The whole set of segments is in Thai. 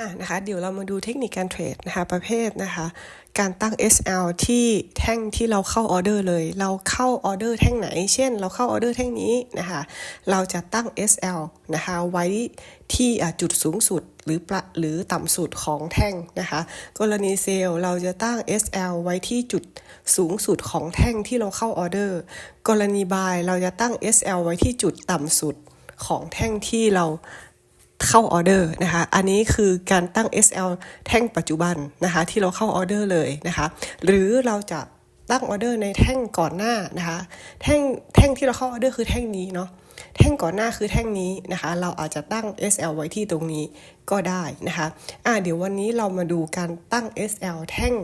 อะนะคะเดี๋ยวเรามาดูเทคนิคการเทรดนะคะประเภทนะคะการตั้ง SL ที่แท่งที่เราเข้าออเดอร์เลย เราเข้าออเดอร์แท่งไหน เช่น เราเข้าออเดอร์แท่งนี้นะคะเราจะตั้ง SL นะคะไว้ที่จุดสูงสุดหรือประหรือต่ำสุดของแท่งนะคะกรณีเซลล์เราจะตั้ง SL ไว้ที่จุดสูงสุดของแท่งที่เราเข้าออเดอร์ กรณีบายเราจะตั้ง SL ไว้ที่จุดต่ำสุดของแท่งที่เรา เข้าออเดอร์นะคะ อันนี้คือการตั้ง SL แท่งปัจจุบันนะคะที่เราเข้าออเดอร์เลยนะคะ หรือเราจะตั้งออเดอร์ในแท่งก่อนหน้านะคะแท่งแท่งที่เราเข้าออเดอร์คือแท่งนี้เนาะแท่งก่อนหน้าคือแท่งนี้นะคะ เราอาจจะตั้ง SL ไว้ที่ตรงนี้ก็ได้นะคะอ่าเดี๋ยววันนี้เรามาดูการตั้ง SL แท่ง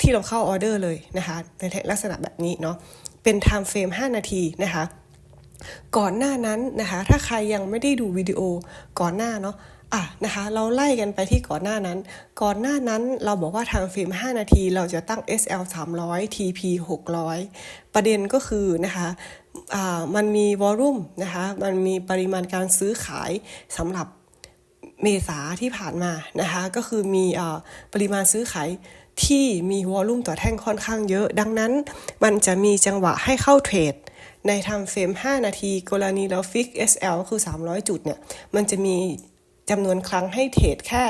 ที่เราเข้าออเดอร์เลยนะคะในลักษณะแบบนี้เนาะเป็น time frame 5 นาทีนะคะ ก่อนหน้านั้นนะคะถ้าใครยังไม่ได้ดูวิดีโอก่อนหน้าเนาะอะนะคะเราไล่กันไปที่ก่อนหน้านั้น ก่อนหน้านั้นเราบอกว่าทางฟิล์ม 5 นาที เราจะตั้ง SL 300 TP 600 ประเด็นก็คือนะคะอ่ามันมีวอลลุ่มนะคะมันมีปริมาณการซื้อขายสำหรับเมษาที่ผ่านมานะคะก็คือมีปริมาณซื้อขายที่มีวอลลุ่มต่อแท่งค่อนข้างเยอะ ดังนั้นมันจะมีจังหวะให้เข้าเทรด ในทำเฟรม 5 นาที กรณีเราฟิก SL คือ 300 จุดเนี่ย มันจะมีจำนวนครั้งให้เทรดแค่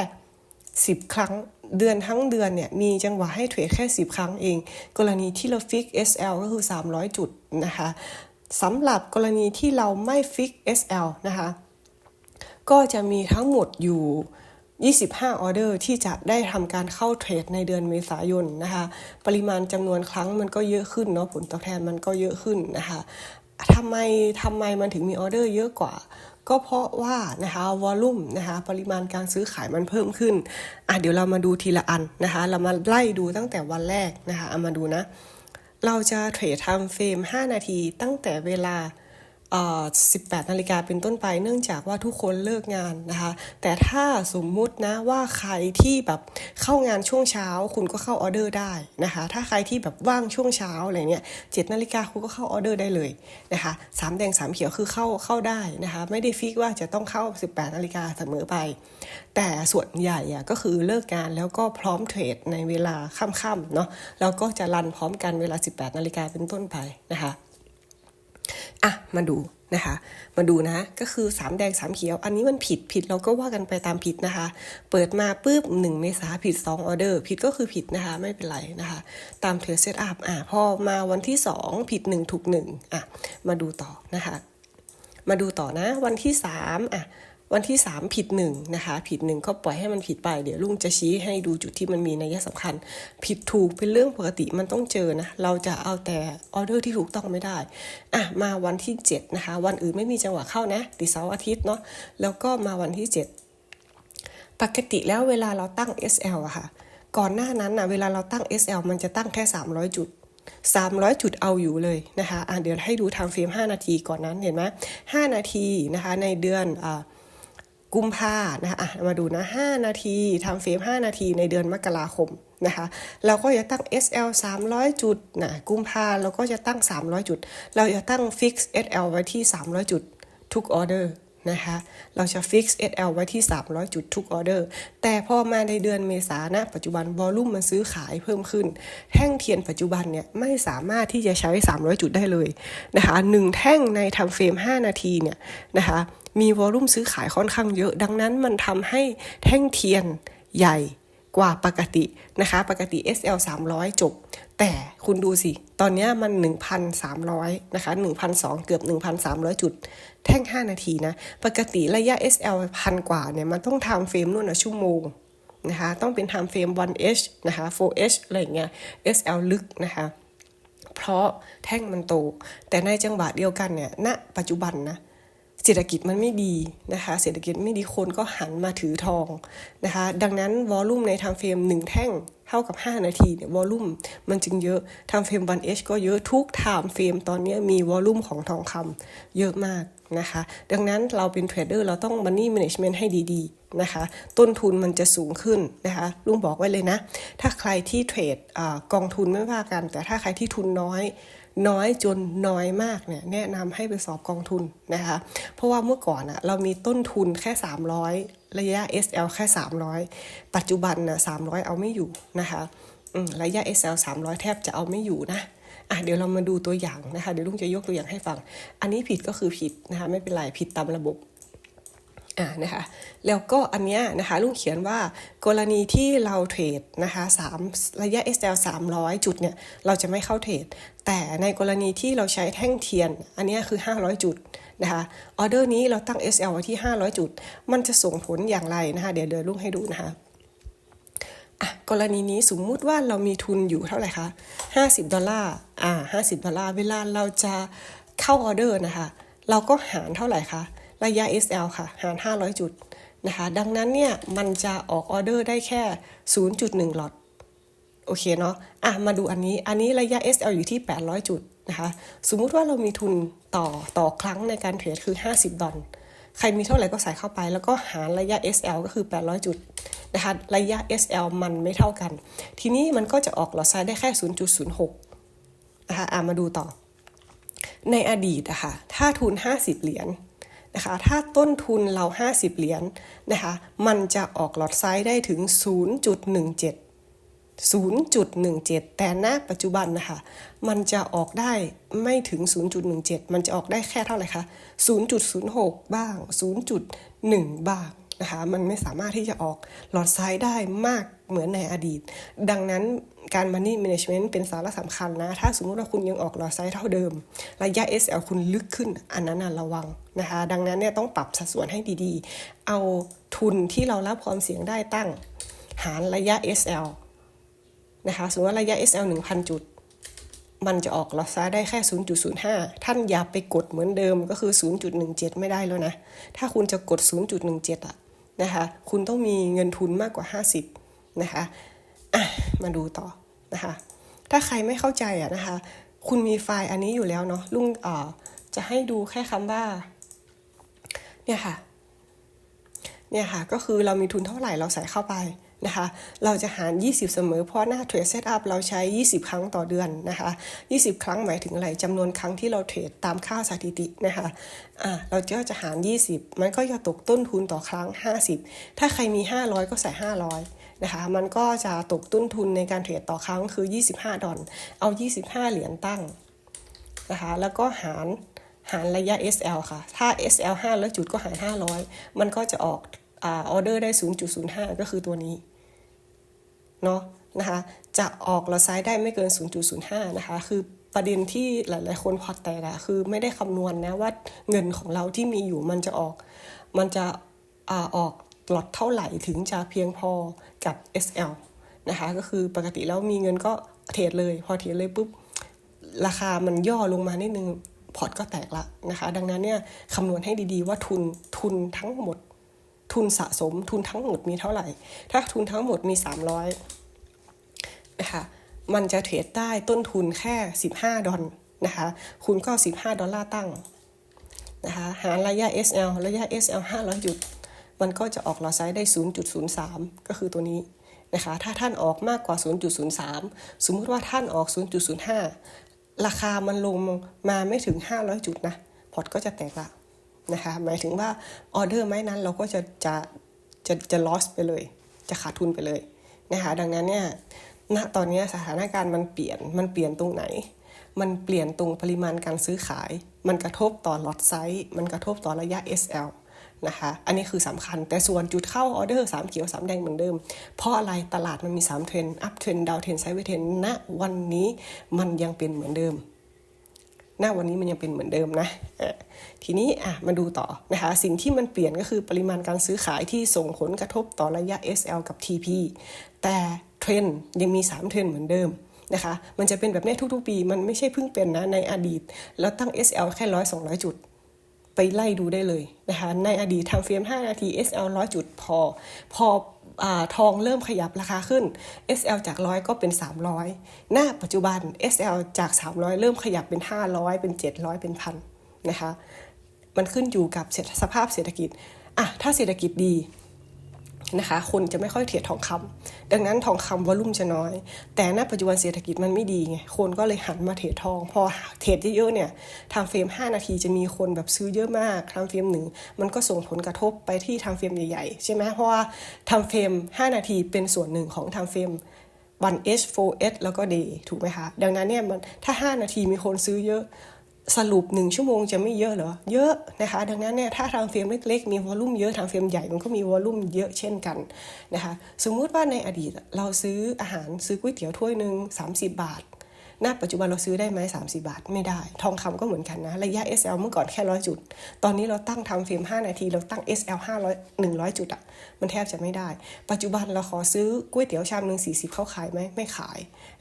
10 ครั้งเดือนทั้งเดือนเนี่ยมีจังหวะให้เทรดแค่ 10 ครั้งเอง กรณีที่เราฟิก SL ก็คือ 300 จุดนะคะสำหรับกรณีที่เราไม่ฟิก SL นะคะก็จะมีทั้งหมดอยู่ 25 ออเดอร์ที่จะได้ทำการเข้าเทรดในเดือนเมษายนนะคะ ปริมาณจำนวนครั้งมันก็เยอะขึ้นเนาะผลตอบแทนมันก็เยอะขึ้นนะคะทำไมทำไมมันถึงมีออเดอร์เยอะกว่า ก็เพราะว่านะคะวอลลุ่มนะคะปริมาณการซื้อขายมันเพิ่มขึ้นอะเดี๋ยวเรามาดูทีละอันนะคะ เรามาไล่ดูตั้งแต่วันแรกนะคะเอามาดูนะ เราจะเทรดทำเฟรม 5 นาทีตั้งแต่เวลา 18 นาฬิกาเป็นต้นไป เนื่องจากว่าทุกคนเลิกงานนะคะ แต่ถ้าสมมุตินะว่าใครที่แบบเข้างานช่วงเช้าคุณก็เข้าออเดอร์ได้นะคะ ถ้าใครที่แบบว่างช่วงเช้าอะไรเนี้ย7นาฬิกาคุณก็เข้าออเดอร์ได้เลยนะคะสามแดงสามเขียวคือเข้าเข้าได้นะคะ ไม่ได้ฟิกว่าจะต้องเข้า 18 นาฬิกาเสมอไป แต่ส่วนใหญ่อะก็คือเลิกงานแล้วก็พร้อมเทรดในเวลาค่ำๆเนาะแล้วก็จะรันพร้อมกันเวลา 18 นาฬิกาเป็นต้นไปนะคะ อะมาดูนะคะ มาดูนะ ก็คือ 3 แดง 3 เขียว อันนี้มันผิดผิดเราก็ว่ากันไปตามผิดนะคะ เปิดมาปุ๊บ1เมษาผิด 2 ออเดอร์ ผิดก็คือผิดนะคะ ไม่เป็นไรนะคะ ตามเทรดเซตอัพอะพอมาวันที่ 2 ผิด 1 ถูก 1 อะ มาดูต่อนะคะ มาดูต่อนะวันที่ 3 อะ วันที่ 3 ผิด1นะคะผิด1ก็ปล่อยให้มันผิดไป เดี๋ยวลุงจะชี้ให้ดูจุดที่มันมีนัยสำคัญ ผิดถูกเป็นเรื่องปกติมันต้องเจอนะ เราจะเอาแต่ออเดอร์ที่ถูกต้องไม่ได้อะมาวันที่ 7 นะคะ วันอื่นไม่มีจังหวะเข้านะติเสาร์อาทิตย์เนาะแล้วก็มาวันที่ 7 ปกติแล้วเวลาเราตั้ง SL อะค่ะ ก่อนหน้านั้นนะเวลาเราตั้ง SL มันจะตั้งแค่ 300 จุด300 จุดเอาอยู่เลยนะคะอะเดี๋ยวให้ดูทางเฟรม5 นาทีก่อนนั้นเห็นไหม5นาทีนะคะในเดือนอ่า กุมภานะคะะมาดูนะ 5 นาทีทำเฟรม5 นาทีในเดือนมกราคมนะคะ เราก็จะตั้ง SL 300 จุดนะกุมภาเราก็จะตั้ง 300 จุด เราจะตั้ง fix SL ไว้ที่ 300 จุดทุกออเดอร์นะคะเราจะ fix SL ไว้ที่ 300 จุดทุกออเดอร์ แต่พอมาในเดือนเมษานะปัจจุบันวอลลุ่มมันซื้อขายเพิ่มขึ้น แท่งเทียนปัจจุบันเนี่ยไม่สามารถที่จะใช้ 300 จุดได้เลยนะคะหนึ่งแท่งในทำเฟรม 5 นาทีเนี่ยนะคะ มีวอลุ่มซื้อขายค่อนข้างเยอะ ดังนั้นมันทำให้แท่งเทียนใหญ่กว่าปกตินะคะ ปกติ SL 300 จบ แต่คุณดูสิ ตอนนี้มัน 1,300 นะคะ 1,200 เกือบ 1,300 จุด แท่ง 5 นาทีนะ ปกติระยะ SL พันกว่าเนี่ย มันต้องทำเฟรมนู่นนะชั่วโมงนะคะ ต้องเป็นทำเฟรม 1H นะคะ 4H อะไรเงี้ย SL ลึกนะคะ เพราะแท่งมันโต แต่ในจังหวะเดียวกันเนี่ยณปัจจุบันนะ เศรษฐกิจมันไม่ดีนะคะ เศรษฐกิจไม่ดีคนก็หันมาถือทองนะคะ ดังนั้นวอลลุ่มในทางเฟรม1 แท่งเท่ากับ 5 นาทีเนี่ยวอลลุ่มมันจึงเยอะทำเฟรม 1H ก็เยอะทุกไทม์เฟรมตอนนี้มีวอลลุ่มของทองคำเยอะมากนะคะ ดังนั้นเราเป็นเทรดเดอร์เราต้อง Money Management ให้ดีๆนะคะ ต้นทุนมันจะสูงขึ้นนะคะลุงบอกไว้เลยนะ ถ้าใครที่เทรดอกองทุนไม่ว่ากัน แต่ถ้าใครที่ทุนน้อย น้อยจนน้อยมากเนี่ยแนะนำให้ไปสอบกองทุนนะคะ เพราะว่าเมื่อก่อนอะเรามีต้นทุนแค่ 300 ระยะ SL แค่ 300 ปัจจุบันนะ300 เอาไม่อยู่นะคะอืมระยะ SL 300 แทบจะเอาไม่อยู่นะอะเดี๋ยวเรามาดูตัวอย่างนะคะ เดี๋ยวลุงจะยกตัวอย่างให้ฟัง อันนี้ผิดก็คือผิดนะคะ ไม่เป็นไร ผิดตามระบบ อ่านะคะแล้วก็อันเนี้ยนะคะลุงเขียนว่ากรณีที่เราเทรดนะคะสามระยะ SL 300 จุดเนี่ยเราจะไม่เข้าเทรด แต่ในกรณีที่เราใช้แท่งเทียน อันเนี้ยคือ 500 จุดนะคะออเดอร์นี้เราตั้ง SL ไว้ที่ 500 จุด มันจะส่งผลอย่างไรนะคะเดี๋ยวเดี๋ยวลุงให้ดูนะคะอะกรณีนี้สมมุติว่าเรามีทุนอยู่เท่าไหร่คะ 50 ดอลลาร์ อ่า 50 ดอลลาร์ เวลาเราจะเข้าออเดอร์นะคะ เราก็หารเท่าไหร่คะ ระยะ SL ค่ะ หาร 500 จุดนะคะ ดังนั้นเนี่ย มันจะออกออเดอร์ได้แค่ 0.1 หลอตโอเคเนาะ อะ มาดูอันนี้ อันนี้ระยะ SL อยู่ที่ 800 จุดนะคะ สมมุติว่าเรามีทุนต่อต่อครั้งในการเทรดคือ 50 ดอลใครมีเท่าไหร่ก็ใส่เข้าไป แล้วก็หารระยะ SL ก็คือ 800 จุดนะคะระยะ SL มันไม่เท่ากัน ทีนี้มันก็จะออกหลอดไซด์ได้แค่ 0.06นะคะอะมาดูต่อ ในอดีตอะค่ะถ้าทุน 50 เหรียญ นะคะถ้าต้นทุนเรา 50 เหรียญนะคะมันจะออกหลอดไซด์ได้ถึง 0.17 0.17 แต่ณปัจจุบันนะคะ มันจะออกได้ไม่ถึง 0.17 มันจะออกได้แค่เท่าไหร่คะ 0.06 บ้าง 0.1 บ้าง นะคะมันไม่สามารถที่จะออกหลอดไซด์ได้มากเหมือนในอดีต ดังนั้นการ Money Management เป็นสาระสำคัญนะ ถ้าสมมุติว่าคุณยังออกหลอดไซด์เท่าเดิม ระยะ SL คุณลึกขึ้น อันนั้นนระวังนะคะ ดังนั้นเนี่ยต้องปรับสัดส่วนให้ดีๆ เอาทุนที่เรารับความเสี่ยงได้ตั้ง หารระยะ SL นะคะ สมมติว่าระยะ SL 1,000 จุด มันจะออกหลอสซ่าได้แค่ 0.05 ท่านอย่าไปกดเหมือนเดิมก็คือ 0.17 ไม่ได้แล้วนะ ถ้าคุณจะกด 0.17อะ นะคะคุณต้องมีเงินทุนมากกว่า 50นะคะอะมาดูต่อนะคะถ้าใครไม่เข้าใจอะนะคะคุณมีไฟล์อันนี้อยู่แล้วเนาะลุงเอ่อจะให้ดูแค่คำว่าเนี่ยค่ะเนี่ยค่ะก็คือเรามีทุนเท่าไหร่เราใส่เข้าไป นะคะ เราจะหาร 20 เสมอ เพราะหน้าเทรดเซตอัพเราใช้ 20 ครั้งต่อเดือนนะคะ 20 ครั้งหมายถึงอะไรจำนวนครั้งที่เราเทรดตามค่าสถิตินะคะอ่าเราก็จะหาร 20 มันก็จะตกต้นทุนต่อครั้ง 50 ถ้าใครมี 500 ก็ใส่ 500 นะคะ มันก็จะตกต้นทุนในการเทรดต่อครั้งคือ 25 ดอลเอา 25 เหรียญตั้งนะคะ แล้วก็หารหารระยะ SL ค่ะ ถ้า SL 500 จุดก็หาร 500 มันก็จะออกอออเดอร์ได้ 0.05 ก็คือตัวนี้ เนาะนะคะจะออกเราไซด์ได้ไม่เกิน 0.05 นะคะ คือประเด็นที่หลาย ๆ คนพอแตกอะคือไม่ได้คำนวณนนะว่าเงินของเราที่มีอยู่มันจะออก มันจะอออกหลอดเท่าไหร่ถึงจะเพียงพอกับ SL นะคะ ก็คือปกติแล้วมีเงินก็เทรดเลย พอเทรดเลยปุ๊บ ราคามันย่อลงมานิดนึงพอร์ตก็แตกละนะคะ ดังนั้นเนี่ยคำนวณให้ดี ๆ ว่าทุนทุนทั้งหมด ทุนสะสมทุนทั้งหมดมีเท่าไหร่ ถ้าทุนทั้งหมดมี 300นะคะมันจะเทรดได้ต้นทุนแค่ 15 ดอลนะคะคุณก็ 15 ดอลลาร์ตั้งนะคะหารระยะ SL ระยะ SL 500จุด มันก็จะออกลอไซด์ได้ 0.03 ก็คือตัวนี้นะคะถ้าท่านออกมากกว่า 0.03 สมมุติว่าท่านออก 0.05 ราคามันลงมาไม่ถึง 500 จุดนะ พอร์ตก็จะแตกละ นะคะหมายถึงว่าออเดอร์ไม้นั้นเราก็จะจะจะจะ loss ไปเลย จะขาดทุนไปเลยนะคะดังนั้นเนี่ยณตอนนี้สถานการณ์มันเปลี่ยนมันเปลี่ยนตรงไหน มันเปลี่ยนตรงปริมาณการซื้อขาย มันกระทบต่อล็อตไซส์มันกระทบต่อระยะ SL นะคะอันนี้คือสำคัญแต่ส่วนจุดเข้าออเดอร์ 3 เขียว 3 แดงเหมือนเดิม เพราะอะไรตลาดมันมี 3 เทรนอัพเทรนดาวเทรนไซด์เวเทรนณวันนี้มันยังเป็นเหมือนเดิม หน้าวันนี้มันยังเป็นเหมือนเดิมนะทีนี้อะมาดูต่อนะคะสิ่งที่มันเปลี่ยนก็คือปริมาณการซื้อขายที่ส่งผลกระทบต่อระยะ SL กับ TP แต่เทรนยังมี 3 เทรนเหมือนเดิมนะคะ มันจะเป็นแบบนี้ทุกๆ ปี มันไม่ใช่เพิ่งเป็นนะในอดีต แล้วตั้ง SL แค่ร้อยสองร้อยจุด ไปไล่ดูได้เลยนะคะในอดีตทำเฟรม5 นาที SL ร้อยจุดพอพอ อทองเริ่มขยับราคาขึ้น SL จากร้อยก็เป็น 300 หน้าปัจจุบัน SL จาก 300 เริ่มขยับเป็น 500 เป็น 700 เป็นพันนะคะ มันขึ้นอยู่กับสภาพเศรษฐกิจอะถ้าเศรษฐกิจดี นะคะ คนจะไม่ค่อยเทรดทองคำดังนั้นทองคำวอลุ่มจะน้อย แต่ณปัจจุบันเศรษฐกิจมันไม่ดีไง คนก็เลยหันมาเทรดทอง พอเทรดเยอะๆเนี่ยทางเฟรม 5 นาทีจะมีคนแบบซื้อเยอะมากทางเฟรมหนึ่งมันก็ส่งผลกระทบไปที่ทางเฟรมใหญ่ๆ ใช่ไหมเพราะว่าทางเฟรม 5 นาทีเป็นส่วนหนึ่งของทางเฟรม 1H 4H แล้วก็ day ถูกไหมคะ ดังนั้นเนี่ยมันถ้า 5 นาทีมีคนซื้อเยอะ สรุปหนึ่งชั่วโมงจะไม่เยอะเหรอ เยอะนะคะ ดังนั้นเนี่ยถ้าทางเฟรมเล็กๆ มีวอลลุ่มเยอะทางเฟรมใหญ่มันก็มีวอลลุ่มเยอะเช่นกันนะคะ สมมุติว่าในอดีตเราซื้ออาหารซื้อก๋วยเตี๋ยวถ้วยหนึ่ง30 บาท ณปัจจุบันเราซื้อได้ไหม30บาทไม่ได้ ทองคำก็เหมือนกันนะ ระยะ SL เมื่อก่อนแค่ร้อยจุด ตอนนี้เราตั้งทำเฟรม5 นาที เราตั้ง SL 500 100 จุดอะมันแทบจะไม่ได้ ปัจจุบันเราขอซื้อก๋วยเตี๋ยวชามหนึ่ง40 เขาขายไหมไม่ขาย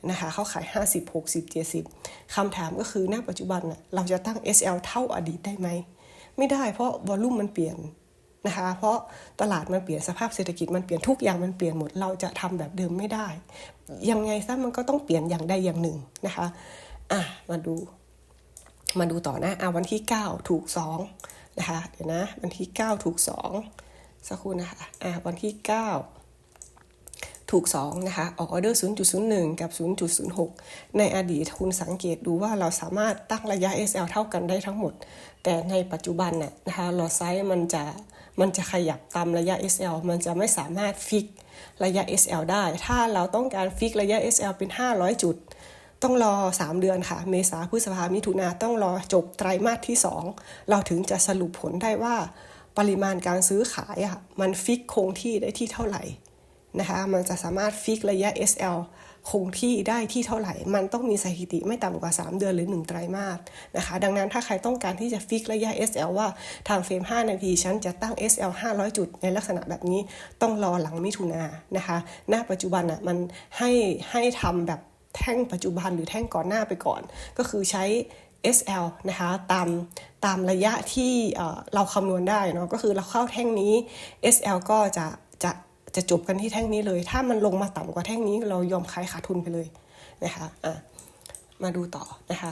นะคะเขาขาย 50 60 70คำถามก็คือณปัจจุบันน่ะเราจะตั้ง SL เท่าอดีตได้ไหมไม่ได้เพราะวอลลุ่มมันเปลี่ยน นะคะ เพราะตลาดมันเปลี่ยนสภาพเศรษฐกิจมันเปลี่ยนทุกอย่างมันเปลี่ยนหมดเราจะทำแบบเดิมไม่ได้ ยังไงซะมันก็ต้องเปลี่ยนอย่างใดอย่างหนึ่งนะคะอะมาดู มาดูต่อนะอะวันที่ 9 ถูก2นะคะเดี๋ยวนะวันที่ 9 ถูก 2 สักครู่นะคะอะวันที่ 9 ถูก 2 นะคะ ออกออเดอร์ 0.01 กับ 0.06 ในอดีตคุณสังเกตดูว่าเราสามารถตั้งระยะ SL เท่ากันได้ทั้งหมด แต่ในปัจจุบันน่ะนะคะลอไซส์มันจะมันจะขยับตามระยะ SL มันจะไม่สามารถฟิกระยะ SL ได้ ถ้าเราต้องการฟิกระยะ SL เป็น 500 จุด ต้องรอ 3 เดือนค่ะ เมษาพฤษภามิถุนาต้องรอจบไตรมาสที่ 2 เราถึงจะสรุปผลได้ว่าปริมาณการซื้อขายอะมันฟิกคงที่ได้ที่เท่าไหร่ นะคะมันจะสามารถฟิกระยะ SL คงที่ได้ที่เท่าไหร่ มันต้องมีสถิติไม่ต่ำกว่า 3 เดือนหรือ 1 ไตรมาสนะคะ ดังนั้นถ้าใครต้องการที่จะฟิกระยะ SL ว่าทางเฟรม 5 นาที ฉันจะตั้ง SL 500 จุดในลักษณะแบบนี้ต้องรอหลังมิถุนานะคะณปัจจุบันอะมันให้ให้ทำแบบแท่งปัจจุบันหรือแท่งก่อนหน้าไปก่อน ก็คือใช้ SL นะคะตามตามระยะที่เอ่อเราคำนวณได้เนาะก็คือเราเข้าแท่งนี้ SL ก็จะจะ จะจบกันที่แท่งนี้เลย ถ้ามันลงมาต่ำกว่าแท่งนี้เรายอมขายขาดทุนไปเลยนะคะอะมาดูต่อนะคะ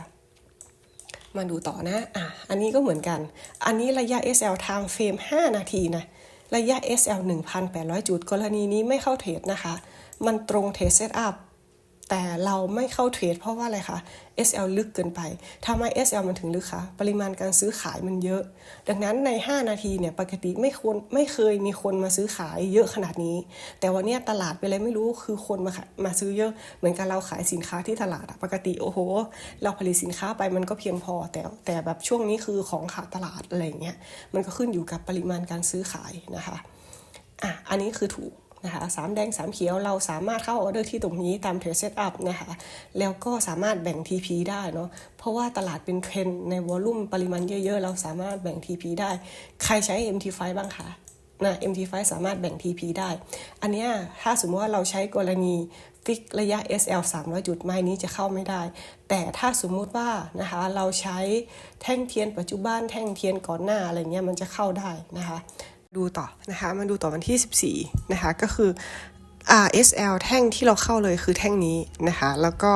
มาดูต่อนะอะอันนี้ก็เหมือนกัน อันนี้ระยะ SL time frame 5 นาทีนะระยะ SL 1,800 จุด กรณีนี้ไม่เข้าเทรดนะคะ มันตรงเทรดเซตอัพ แต่เราไม่เข้าเทรดเพราะว่าอะไรคะ SL ลึกเกินไปทำไม SL มันถึงลึกคะ ปริมาณการซื้อขายมันเยอะ ดังนั้นใน 5 นาทีเนี่ยปกติไม่ควรไม่เคยมีคนมาซื้อขายเยอะขนาดนี้ แต่วันนี้ตลาดเป็นอะไรไม่รู้คือคนมามาซื้อเยอะ เหมือนกันเราขายสินค้าที่ตลาดอะปกติโอ้โห เราผลิตสินค้าไปมันก็เพียงพอ แต่แต่แบบช่วงนี้คือของขาดตลาดอะไรเงี้ยมันก็ขึ้นอยู่กับปริมาณการซื้อขายนะคะอะอันนี้คือถูก นะคะสามแดงสามเขียวเราสามารถเข้าออเดอร์ที่ตรงนี้ตามเทรดเซตอัพนะคะแล้วก็สามารถแบ่ง TP ได้เนาะเพราะว่าตลาดเป็นเทรนด์ในวอลลุ่มปริมาณเยอะๆ เราสามารถแบ่ง TP ได้ ใครใช้ MT5 บ้างคะนะ MT5 สามารถแบ่ง TP ได้ อันเนี้ยถ้าสมมติว่าเราใช้กรณีฟิกระยะ SL 300 จุดไม้นี้จะเข้าไม่ได้ แต่ถ้าสมมุติว่านะคะเราใช้แท่งเทียนปัจจุบันแท่งเทียนก่อนหน้าอะไรเงี้ยมันจะเข้าได้นะคะ ดูต่อนะคะมาดูต่อวันที่ 14 นะคะ ก็คือ RSL แท่งที่เราเข้าเลยคือแท่งนี้นะคะ แล้วก็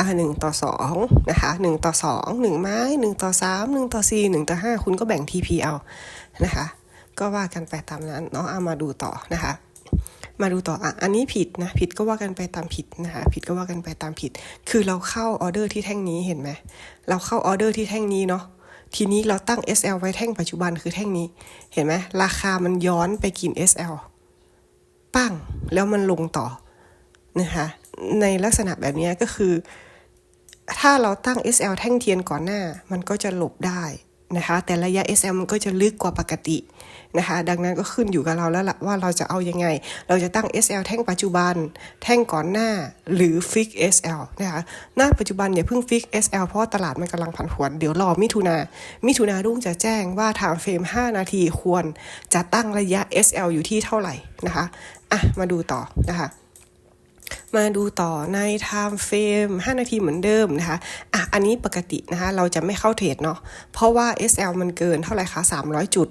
R 1ต่อ2นะคะ1ต่อ 2 1 ไม้ 1 ต่อ 3 1 ต่อ 4 1 ต่อ 5 คุณก็แบ่ง TP เอานะคะ ก็ว่ากันไปตามนั้นเนาะเอามาดูต่อนะคะ มาดูต่ออะอันนี้ผิดนะ ผิดก็ว่ากันไปตามผิดนะคะ ผิดก็ว่ากันไปตามผิด คือเราเข้าออเดอร์ที่แท่งนี้เห็นไหมเราเข้าออเดอร์ที่แท่งนี้เนาะ ทีนี้เราตั้ง SL ไว้แท่งปัจจุบันคือแท่งนี้ เห็นไหมราคามันย้อนไปกิน SL ปั้งแล้วมันลงต่อนะคะในลักษณะแบบนี้ก็คือ ถ้าเราตั้ง SL แท่งเทียนก่อนหน้า มันก็จะหลบได้นะคะ แต่ระยะ SL มันก็จะลึกกว่าปกติ นะคะ ดังนั้นก็ขึ้นอยู่กับเราแล้วล่ะว่าเราจะเอายังไง เราจะตั้ง SL แท่งปัจจุบัน แท่งก่อนหน้าหรือฟิก SL นะคะหน้าปัจจุบันอย่าเพิ่งฟิก SL เพราะตลาดมันกำลังผันผวนเดี๋ยวรอมิถุนามิถุนารุ่งจะแจ้งว่าทางเฟรม5นาทีควรจะตั้งระยะ SL อยู่ที่เท่าไหร่นะคะอะมาดูต่อนะคะมาดูต่อใน time frame 5 นาทีเหมือนเดิมนะคะ อะ อันนี้ปกตินะคะ เราจะไม่เข้าเทรดเนาะ เพราะว่า SL มันเกินเท่าไหร่คะ 300 จุด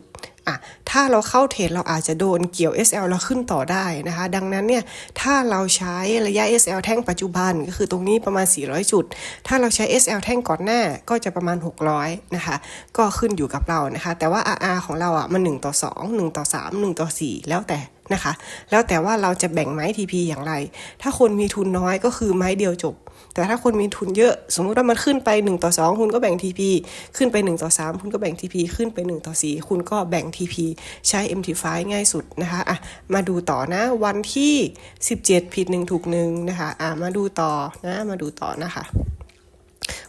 อะถ้าเราเข้าเทรดเราอาจจะโดนเกี่ยว SL เราขึ้นต่อได้นะคะ ดังนั้นเนี่ยถ้าเราใช้ระยะ SL แท่งปัจจุบันก็คือตรงนี้ประมาณ 400 จุด ถ้าเราใช้ SL แท่งก่อนหน้าก็จะประมาณ 600 นะคะ ก็ขึ้นอยู่กับเรานะคะ แต่ว่า RR ของเราอะมัน 1 ต่อ 2 1 ต่อ 3 1 ต่อ 4 แล้วแต่นะคะ แล้วแต่ว่าเราจะแบ่งไม้ TP อย่างไร ถ้าคนมีทุนน้อยก็คือไม้เดียวจบ แต่ถ้าคนมีทุนเยอะ สมมุติว่ามันขึ้นไป 1 ต่อ 2 คุณก็แบ่ง TP ขึ้นไป 1 ต่อ 3 คุณก็แบ่ง TP ขึ้นไป 1 ต่อ 4 คุณก็แบ่ง TP ใช้ MT5 ง่ายสุดนะคะอะมาดูต่อนะวันที่ 17 ผิด 1 ถูก1นะคะอะมาดูต่อนะมาดูต่อนะคะ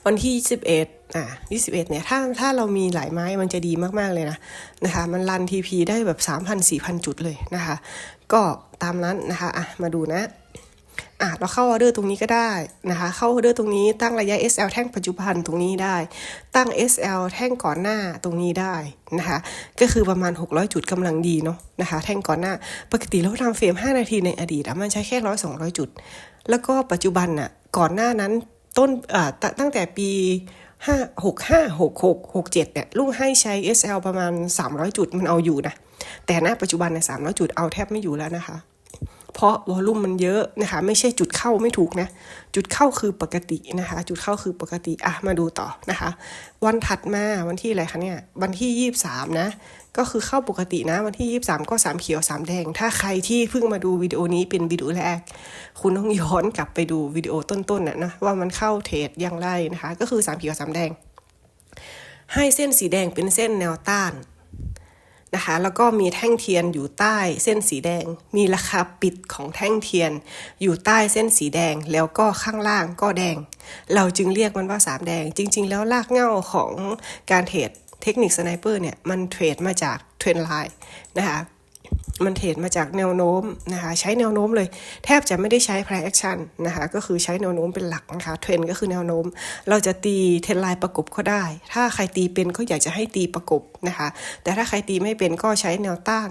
วันที่ 21อะ21เนี่ย ถ้า ถ้าเรามีหลายไม้ มันจะดีมาก ๆ เลยนะ นะคะ มันรัน TP ได้แบบ 3,000 4,000 จุดเลยนะคะ ก็ตามนั้นนะคะ อะ มาดูนะ อะเราเข้าออเดอร์ตรงนี้ก็ได้นะคะ เข้าออเดอร์ตรงนี้ตั้งระยะ SL แท่งปัจจุบันตรงนี้ได้ ตั้ง SL แท่งก่อนหน้าตรงนี้ได้นะคะ ก็คือประมาณ 600 จุดกำลังดีเนาะนะคะ แท่งก่อนหน้า ปกติเราทำเฟรม 5 นาทีในอดีตอะมันใช้แค่ร้อยสองจุด แล้วก็ปัจจุบันน่ะก่อนหน้านั้นต้นอ่าตั้งแต่ปีห้าหกห้าหกหกหกเจ็ดเนี่ยลุงให้ใช้ SL ประมาณ 300 จุดมันเอาอยู่นะแต่ณปัจจุบันในย300 จุดเอาแทบไม่อยู่แล้วนะคะ เพราะวอลลุ่มมันเยอะนะคะไม่ใช่จุดเข้าไม่ถูกนะจุดเข้าคือปกตินะคะ จุดเข้าคือปกติอะมาดูต่อนะคะ วันถัดมาวันที่อะไรคะเนี่ยวันที่ 23 นะก็คือเข้าปกตินะวันที่ 23 ก็ 3 เขียว 3 แดง ถ้าใครที่เพิ่งมาดูวิดีโอนี้เป็นวิดีโอแรก คุณต้องย้อนกลับไปดูวิดีโอต้นๆน่ะนะว่ามันเข้าเทรดอย่างไรนะคะ ก็คือ 3 เขียว 3 แดง ให้เส้นสีแดงเป็นเส้นแนวต้าน นะคะแล้วก็มีแท่งเทียนอยู่ใต้เส้นสีแดง มีราคาปิดของแท่งเทียน อยู่ใต้เส้นสีแดงแล้วก็ข้างล่างก็แดง เราจึงเรียกมันว่าสามแดง จริง ๆ แล้วลากเหง้าของการเทรดเทคนิคสไนเปอร์เนี่ยมันเทรดมาจากเทรนไลน์นะคะ มันเทรดมาจากแนวโน้มนะคะใช้แนวโน้มเลย แทบจะไม่ได้ใช้ price action นะคะก็คือใช้แนวโน้มเป็นหลักนะคะเทรนก็คือแนวโน้ม เราจะตีเทรนไลน์ประกบก็ได้ ถ้าใครตีเป็นก็อยากจะให้ตีประกบนะคะแต่ถ้าใครตีไม่เป็นก็ใช้แนวต้าน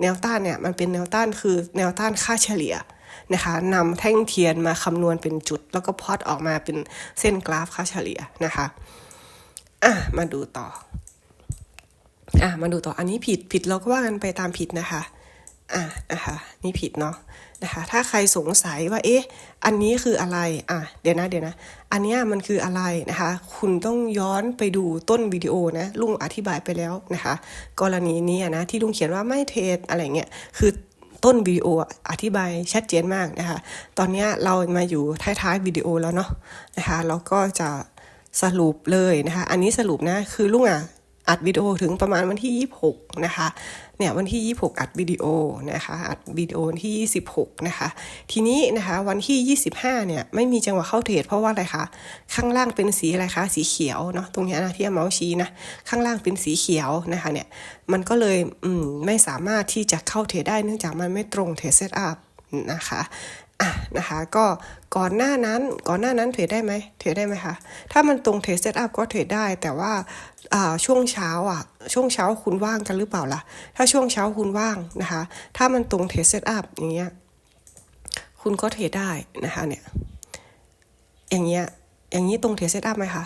แนวต้านเนี่ยมันเป็นแนวต้านคือแนวต้านค่าเฉลี่ยนะคะนำแท่งเทียนมาคำนวณเป็นจุด แล้วก็พอตออกมาเป็นเส้นกราฟค่าเฉลี่ยนะคะอะมาดูต่อ อะมาดูต่ออันนี้ผิดผิดเราก็ว่ากันไปตามผิดนะคะอะนะคะนี่ผิดเนาะนะคะถ้าใครสงสัยว่าเอ๊ะอันนี้คืออะไรอะเดี๋ยวนะเดี๋ยวนะอันเนี้ยมันคืออะไรนะคะ คุณต้องย้อนไปดูต้นวิดีโอนะลุงอธิบายไปแล้วนะคะ กรณีนี้นะที่ลุงเขียนว่าไม่เทรดอะไรเงี้ยคือต้นวิดีโออธิบายชัดเจนมากนะคะ ตอนนี้เรามาอยู่ท้ายๆวิดีโอแล้วเนาะนะคะเราก็จะสรุปเลยนะคะ อันนี้สรุปนะคือลุงอะ อัดวิดีโอถึงประมาณวันที่ 26 นะคะ เนี่ยวันที่ 26 อัดวิดีโอนะคะ อัดวิดีโอวันที่ 26 นะคะ ทีนี้นะคะวันที่ 25 เนี่ยไม่มีจังหวะเข้าเทรดเพราะว่าอะไรคะ ข้างล่างเป็นสีอะไรคะ สีเขียวเนาะ ตรงนี้นะที่เมาส์ชี้นะ ข้างล่างเป็นสีเขียวนะคะเนี่ย มันก็เลยอืมไม่สามารถที่จะเข้าเทรดได้เนื่องจากมันไม่ตรงเทรดเซตอัพนะคะ อะนะคะ ก็ก่อนหน้านั้นก่อนหน้านั้นเทรดได้ไหมเทรดได้ไหมคะถ้ามันตรงเทรดเซตอัพก็เทรดได้ แต่ว่าอ่าช่วงเช้าอะ ช่วงเช้าคุณว่างกันหรือเปล่าล่ะ ถ้าช่วงเช้าคุณว่างนะคะ ถ้ามันตรงเทรดเซตอัพอย่างเงี้ยคุณก็เทรดได้นะคะเนี่ยอย่างเงี้ยอย่างนี้ตรงเทรดเซตอัพไหมคะ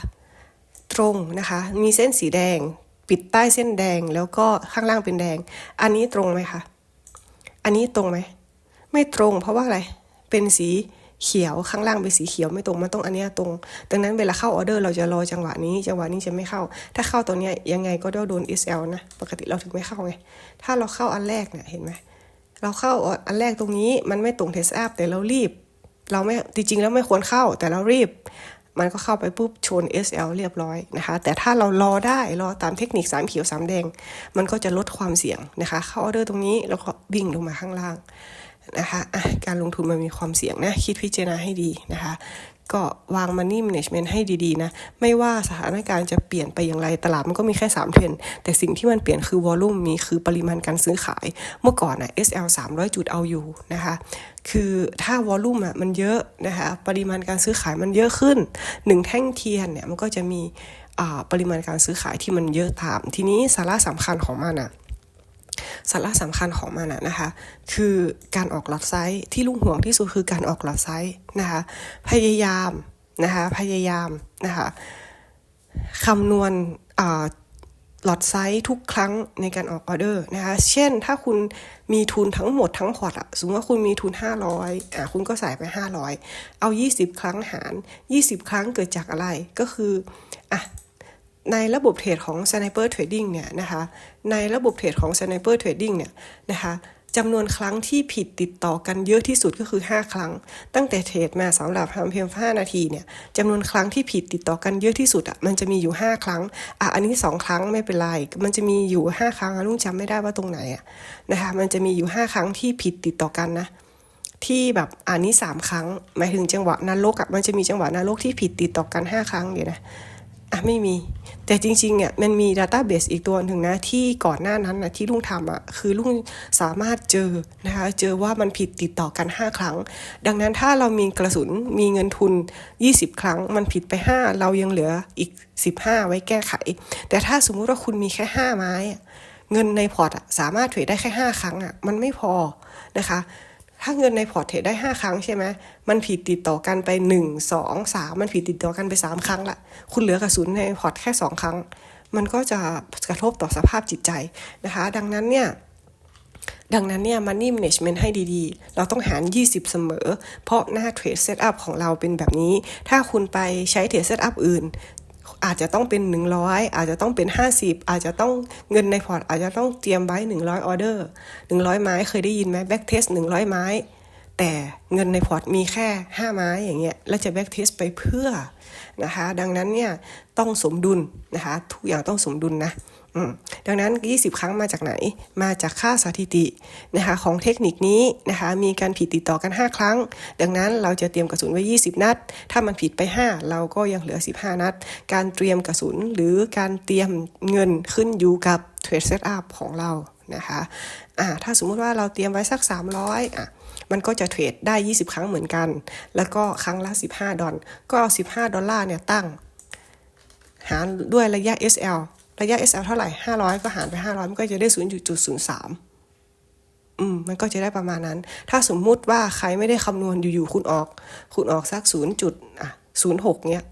ตรงนะคะมีเส้นสีแดง ปิดใต้เส้นแดงแล้วก็ข้างล่างเป็นแดง อันนี้ตรงไหมคะอันนี้ตรงไหมไม่ตรงเพราะว่าอะไร เป็นสีเขียวข้างล่างเป็นสีเขียวไม่ตรงมันต้องอันนี้ตรง ดังนั้นเวลาเข้าออเดอร์เราจะรอจังหวะนี้ จังหวะนี้จะไม่เข้า ถ้าเข้าตัวเนี้ยยังไงก็โดน SL นะ ปกติเราถึงไม่เข้าไง ถ้าเราเข้าอันแรกเนี่ยเห็นไหมเราเข้าอันแรกตรงนี้มันไม่ตรงเทสอัพแต่เรารีบ เราไม่จริงๆแล้วไม่ควรเข้าแต่เรารีบ มันก็เข้าไปปุ๊บชน SL เรียบร้อยนะคะ แต่ถ้าเรารอได้รอตามเทคนิคสามเขียวสามแดง มันก็จะลดความเสี่ยงนะคะ เข้าออเดอร์ตรงนี้แล้วก็วิ่งลงมาข้างล่าง นะคะะการลงทุนมันมีความเสี่ยงนะ คิดพิจารณาให้ดีนะคะ ก็วาง Money Management ให้ดีๆนะ ไม่ว่าสถานการณ์จะเปลี่ยนไปอย่างไร ตลาดมันก็มีแค่ 3 เทรนแต่สิ่งที่มันเปลี่ยนคือ Volume มีคือปริมาณการซื้อขาย เมื่อก่อนนะ SL 300 จุดเอาอยู่นะคะ คือถ้า Volume อะมันเยอะนะคะ ปริมาณการซื้อขายมันเยอะขึ้น 1 แท่งเทียนเนี่ยมันก็จะมีปริมาณการซื้อขายที่มันเยอะตาม ทีนี้สาระสำคัญของมันอะ สาระสำคัญของมันนะคะ คือการออกหลอดไซส์ที่ลุงห่วงที่สุดคือการออกหลอดไซส์นะคะพยายามนะคะพยายามนะคะคำนวณหลอดไซส์ทุกครั้งในการออกออเดอร์นะคะ เช่นถ้าคุณมีทุนทั้งหมดทั้งพอร์ตอะสมมติว่าคุณมีทุน 500อะคุณก็ใส่ไป 500 เอา 20 ครั้งหาร 20 ครั้งเกิดจากอะไรก็คืออะ ในระบบเทรดของ Sniper Trading เนี่ยนะคะในระบบเทรดของ Sniper Trading เนี่ยนะคะจำนวนครั้งที่ผิดติดต่อกันเยอะที่สุดก็คือ 5 ครั้ง ตั้งแต่เทรดมาสำหรับทำเพียง5นาทีเนี่ยจำนวนครั้งที่ผิดติดต่อกันเยอะที่สุดอะมันจะมีอยู่ 5 ครั้งอะอันนี้ 2 ครั้งไม่เป็นไร มันจะมีอยู่ 5 ครั้งลุงจำไม่ได้ว่าตรงไหนอะนะคะมันจะมีอยู่ 5 ครั้งที่ผิดติดต่อกันนะที่แบบอันนี้สามครั้งหมายถึงจังหวะนรกอะมันจะมีจังหวะนรกที่ผิดติดต่อกัน 5 ครั้งเดี๋ยวนะ อะไม่มี แต่จริงๆเนี่ยมันมีดัตต้าเบสอีกตัวหนึ่งนะ ที่ก่อนหน้านั้นนะที่ลุงทำอะคือลุงสามารถเจอนะคะเจอว่ามันผิดติดต่อกัน 5 ครั้ง ดังนั้นถ้าเรามีกระสุนมีเงินทุน 20 ครั้ง มันผิดไป 5 เรายังเหลืออีก 15 ไว้แก้ไข แต่ถ้าสมมุติว่าคุณมีแค่ 5 ไม้เงินในพอร์ตสามารถเทรดได้แค่ 5 ครั้งอะมันไม่พอนะคะ ถ้าเงินในพอร์ตเทรดได้ 5 ครั้งใช่ไหมมันผิดติดต่อกันไป 1 2 3 มันผิดติดต่อกันไป 3 ครั้งละคุณเหลือกระสุนในพอร์ตแค่ 2 ครั้ง มันก็จะกระทบต่อสภาพจิตใจนะคะ ดังนั้นเนี่ยดังนั้นเนี่ย money management ให้ดีๆ เราต้องหาร 20 เสมอ เพราะหน้าเทรดเซตอัพของเราเป็นแบบนี้ ถ้าคุณไปใช้เทรดเซตอัพอื่น อาจจะต้องเป็น 100 อาจจะต้องเป็น 50 อาจจะต้องเงินในพอร์ตอาจจะต้องเตรียมไว้ 100ออเดอร์100 ไม้เคยได้ยินไหมแบ็กเทส100 ไม้ แต่เงินในพอร์ตมีแค่ 5 ไม้อย่างเงี้ยแล้วจะแบ็กเทสไปเพื่อนะคะ ดังนั้นเนี่ยต้องสมดุลนะคะ ทุกอย่างต้องสมดุลนะ ดังนั้น 20 ครั้งมาจากไหน มาจากค่าสถิตินะคะของเทคนิคนี้นะคะมีการผิดติดต่อกัน 5 ครั้ง ดังนั้นเราจะเตรียมกระสุนไว้ 20 นัด ถ้ามันผิดไป 5 เราก็ยังเหลือ 15 นัด การเตรียมกระสุนหรือการเตรียมเงินขึ้นอยู่กับเทรดเซตอัพของเรานะคะอ่าถ้าสมมุติว่าเราเตรียมไว้สัก 300อะมันก็จะเทรดได้ 20 ครั้งเหมือนกัน แล้วก็ครั้งละ 15 ดอลก็เอา 15 ดอลลาร์เนี่ยตั้ง หารด้วยระยะ SL ระยะ SL เท่าไหร่ 500 ก็หารไป 500 มันก็จะได้ 0.03 อืม มันก็จะได้ประมาณนั้น ถ้าสมมุติว่าใครไม่ได้คำนวณอยู่ๆ คุณออก คุณออกสัก 0. จุดอะ06 เนี้ย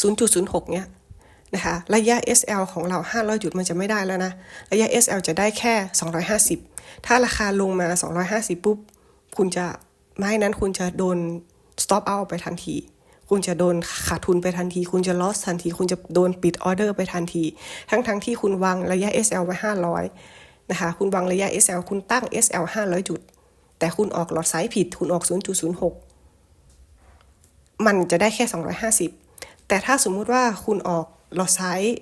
0.06 เนี้ยนะคะระยะ SL ของเรา 500 จุดมันจะไม่ได้แล้วนะ ระยะ SL จะได้แค่ 250 ถ้าราคาลงมา 250 ปุ๊บ คุณจะไม้นั้นคุณจะโดน stop out ไปทันที คุณจะโดนขาดทุนไปทันที คุณจะ loss ทันที คุณจะโดนปิดออเดอร์ไปทันที ทั้งทั้งที่คุณวางระยะ SL ไว้ 500 นะคะ คุณวางระยะ SL คุณตั้ง SL 500 จุด แต่คุณออกหลอดไซส์ผิด คุณออก 0.06 มันจะได้แค่ 250 แต่ถ้าสมมุติว่าคุณออกหลอดไซส์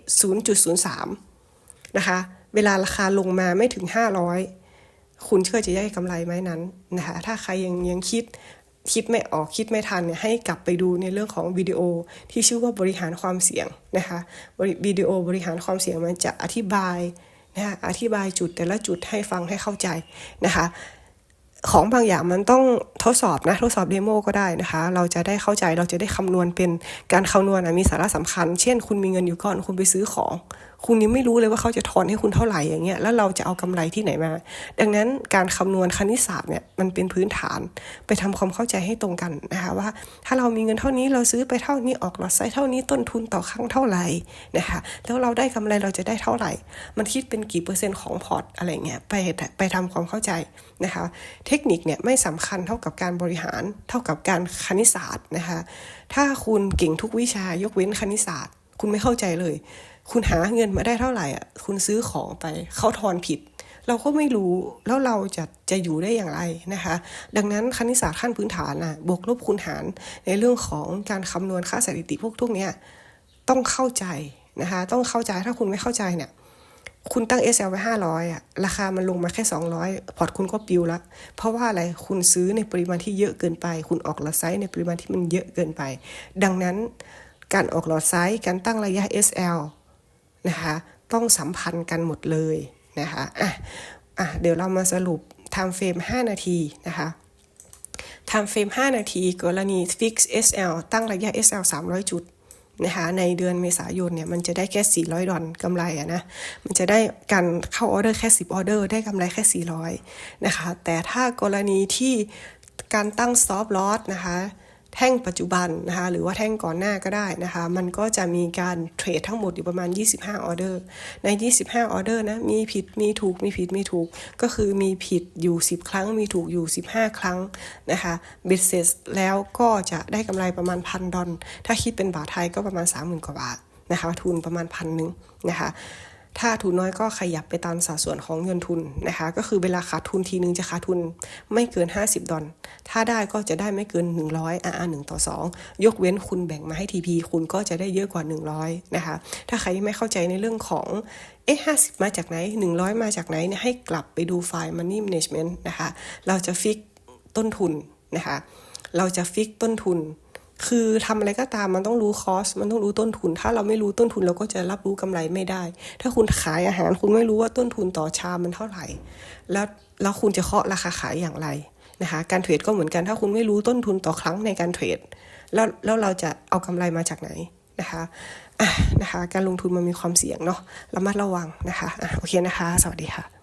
0.03 นะคะ เวลาราคาลงมาไม่ถึง 500คุณก็จะได้กำไรไหมนั้นนะคะ ถ้าใครยังยังคิด คิดไม่ออกคิดไม่ทันเนี่ยให้กลับไปดูในเรื่องของวิดีโอที่ชื่อว่าบริหารความเสี่ยงนะคะวิดีโอบริหารความเสี่ยงมันจะอธิบายนะคะอธิบายจุดแต่ละจุดให้ฟังให้เข้าใจนะคะของบางอย่างมันต้องทดสอบนะทดสอบเดโมก็ได้นะคะ เราจะได้เข้าใจเราจะได้คำนวณเป็นการคำนวณมีสาระสำคัญ เช่น คุณมีเงินอยู่ก่อนคุณไปซื้อของ คุณยังไม่รู้เลยว่าเขาจะทอนให้คุณเท่าไหร่อย่างเงี้ยแล้วเราจะเอากำไรที่ไหนมา ดังนั้นการคำนวณคณิตศาสตร์เนี่ยมันเป็นพื้นฐานไปทำความเข้าใจให้ตรงกันนะคะว่า ถ้าเรามีเงินเท่านี้เราซื้อไปเท่านี้ออกหลอดไซส์เท่านี้ต้นทุนต่อครั้งเท่าไหร่นะคะแล้วเราได้กำไรเราจะได้เท่าไหร่ มันคิดเป็นกี่เปอร์เซ็นต์ของพอร์ตอะไรเงี้ยไปไปทำความเข้าใจนะคะเทคนิคเนี่ยไม่สำคัญเท่ากับการบริหารเท่ากับการคณิตศาสตร์นะคะถ้าคุณเก่งทุกวิชายกเว้นคณิตศาสตร์ คุณไม่เข้าใจเลย คุณหาเงินมาได้เท่าไหร่อะ คุณซื้อของไปเขาทอนผิด เราก็ไม่รู้แล้วเราจะจะอยู่ได้อย่างไรนะคะ ดังนั้นคณิตศาสตร์ขั้นพื้นฐานน่ะบวกลบคูณหารในเรื่องของการคำนวณค่าสถิติพวกทุกเนี้ยต้องเข้าใจนะคะ ต้องเข้าใจถ้าคุณไม่เข้าใจเนี่ยคุณตั้ง SL ไว้ 500อะราคามันลงมาแค่ 200 พอร์ตคุณก็ปิวล้วเพราะว่าอะไรคุณซื้อในปริมาณที่เยอะเกินไป คุณออกหลอดไซส์ในปริมาณที่มันเยอะเกินไป ดังนั้นการออกหลอดไซส์การตั้งระยะ SL นะคะต้องสัมพันธ์กันหมดเลยนะคะอะอะเดี๋ยวเรามาสรุป time frame 5นาทีนะคะ time frame 5นาที กรณี fix SL ตั้งระยะ SL 300 จุดนะคะในเดือนเมษายนเนี่ยมันจะได้แค่ 400 ดอลกำไรอะนะมันจะได้การเข้าออเดอร์แค่ 10 ออเดอร์ได้กำไรแค่ 400 นะคะ แต่ถ้ากรณีที่การตั้ง stop loss นะคะ แท่งปัจจุบันนะคะหรือว่าแท่งก่อนหน้าก็ได้นะคะมันก็จะมีการเทรดทั้งหมดอยู่ประมาณ 25 ออเดอร์ ใน 25 ออเดอร์นะมีผิดมีถูกมีผิดมีถูก ก็คือมีผิดอยู่ 10 ครั้ง มีถูกอยู่ 15 ครั้งนะคะบิดเสร็จแล้วก็จะได้กำไรประมาณพันดอลถ้าคิดเป็นบาทไทยก็ประมาณ 30,000 กว่าบาทนะคะทุนประมาณพันหนึ่งนะคะ ถ้าทุนน้อยก็ขยับไปตามสัดส่วนของเงินทุนนะคะ ก็คือเวลาขาดทุนทีนึงจะขาดทุนไม่เกิน 50 ดอลถ้าได้ก็จะได้ไม่เกิน 100 RR 1ต่อ 2 ยกเว้นคุณแบ่งมาให้ TP คุณก็จะได้เยอะกว่า 100 นะคะ ถ้าใครไม่เข้าใจในเรื่องของเอ๊ะ50มาจากไหน 100 มาจากไหนเนี่ยให้กลับไปดูไฟล์ Money Management นะคะ เราจะฟิกต้นทุนนะคะ เราจะฟิกต้นทุน คือทำอะไรก็ตามมันต้องรู้คอส มันต้องรู้ต้นทุน ถ้าเราไม่รู้ต้นทุนเราก็จะรับรู้กำไรไม่ได้ ถ้าคุณขายอาหารคุณไม่รู้ว่าต้นทุนต่อชามมันเท่าไหร่ แล้วแล้วคุณจะเคาะราคาขายอย่างไรนะคะ การเทรดก็เหมือนกันถ้าคุณไม่รู้ต้นทุนต่อครั้งในการเทรดแล้วแล้วเราจะเอากำไรมาจากไหนนะคะนะคะ การลงทุนมันมีความเสี่ยงเนาะระมัดระวังนะคะ โอเคนะคะ สวัสดีค่ะ